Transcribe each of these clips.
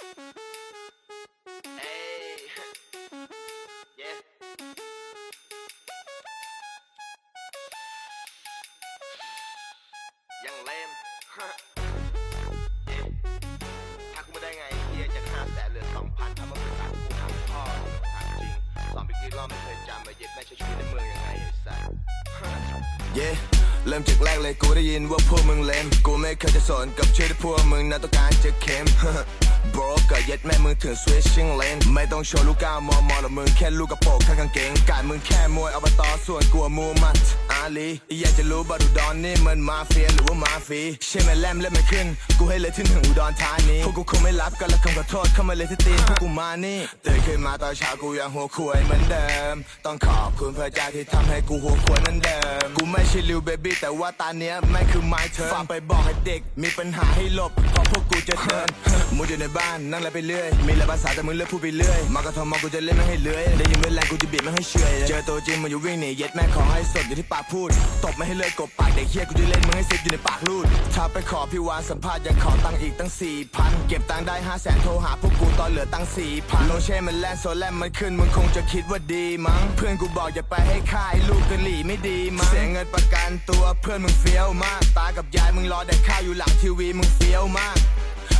Hey. yeah. Young lame. yeah. ถ้ากูไม่ได้ไงเฮียจากห้าแสนเหลือสองพันถ้ามันเป็นตัดกูทำพ่อถามจริงสอนไปกี่รอบไม่เคยจำมาเย็บแม่ใช้ชีวิตในเมืองยังไงไอ้สัสเย่ เริ่มจากแรกเลยกูได้ยินว่าพวกมึงเล่นกูไม่เคยจะสนกับชื่อที่พวกมึงนั้นต้องการจะเค็ม Bro ก็เย็ดแม่มึงถึง switching lane ไม่ต้องโชว์ลูกก้าวมอมอหรอกมึงแค่ลูกกระโปรงข้างกางเกงกายมึงแค่มวยอบตส่วนกลัวมูมัด ลีอยากจะรู้บาดูดอนนี่มันมาเฟียหรือว่ามาฟีใช่ไหมแลมเล่นไม่ขึ้น กูให้เลยที่หนึ่งอุดรธานีพวกกูคงไม่รับกันและคำขอโทษเข้ามาเลยที่ตีนพวกกูมานี่ตื่นขึ้นมาตอนเช้ากูยังหัวควายเหมือนเดิม ต้องขอบคุณพระเจ้าที่ทำให้กูหัวควายนั้นเดิม กูไม่ใช่ลิวเบบี้แต่ว่าตาเนี้ยแม่งคือไม้เธอฝากไปบอกให้เด็ก มีปัญหาให้หลบเพราะพวกกูจะเดินมึงอยู่ในบ้านนั่งแล้วไปเรื่อย มีหลายภาษาแต่มึงเลือกพูดไปเรื่อย มากระทอมมอกูจะเล่นไม่ให้เลื้อยได้ยินเมื่อแรงกูจะบีบไม่ให้เฉอยเจอตัวจริงมึงอยู่วิ่งหนีเย็ดแม่ขอให้สดอยู่ที่ปากพูด ตบไม่ให้เลยกกบปากเด็กเฮียกูจะเล่นมึงให้เซฟอยู่ในปากรูดถ้าไปขอพี่วานสัมภาษณ์ยังขอตังค์อีกตั้งสี่พันเก็บตังค์ได้ห้าแสนโทรหาพวกกูตอนเหลือตังค์สี่พันโลเช่มันแล่นโซแลมมันขึ้นมึงคงจะคิดว่าดีมั้ง เพื่อนกูบอกอย่าไปให้ค่ายลูกกะหลี่ไม่ดีมั้งเสียเงินประกันตัวเพื่อนมึงเฟี้ยวมาก ตากับยายมึงรอแดกข้าวอยู่หลังทีวีมึงเฟี้ยวมาก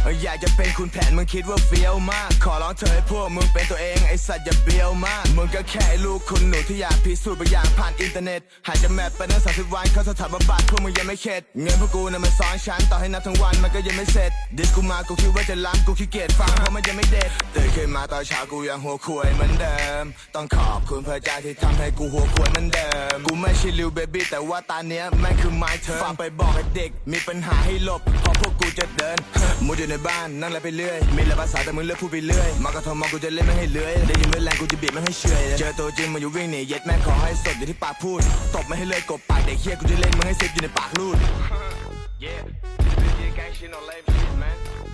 อยากจะเป็นคุณแผนมึงคิดว่าเฟี้ยวมาก ขอร้องเธอให้พวกมึงเป็นตัวเองไอสัตว์อย่าเบี้ยวมาก มึงก็แค่ลูกคนหนูที่อยากพิสูจน์บางอย่างผ่านอินเทอร์เน็ต หายจะแมปไปตั้งสามสิบวันเข้าสถานบำบัดพวกมึงยังไม่เข็ด เงินพวกกูน่ะมันซ้อนชั้นต่อให้นับทั้งวันมันก็ยังไม่เสร็จ ดิสกูมากูคิดว่าจะล้ำกูขี้เกียจฟังเพราะมันยังไม่เด็ดตื่นขึ้นมาตอนเช้ากูยังหัวควยเหมือนเดิม ต้องขอบคุณพระเจ้าที่ทำให้กูหัวควยเหมือนเดิม กูไม่ใช่ลิวเบบี้แต่ว่าตาเนี้ยแม่งคือไม้เธอฝากไปบอกให้เด็ก มีปัญหาให้หลบเพราะพวกกูจะเดินมุดอยู่ในบ้านนั่งแล้วไปเรื่อย มีหลายภาษาแต่มึงเลือกพูดไปเรื่อย มากระทอมมอกูจะเล่นไม่ให้เลื้อยได้ยินเมื่อแรงกูจะบีบไม่ให้เฉยเจอตัวจริงมาอยู่วิ่งหนีเย็ดแม่ขอให้สดอยู่ที่ปากพูด ตบไม่ให้เลยกบปากเด็กเฮียกูจะเล่นมึงให้เซฟอยู่ในปากรูด Yeah, gang shit no lame shit man.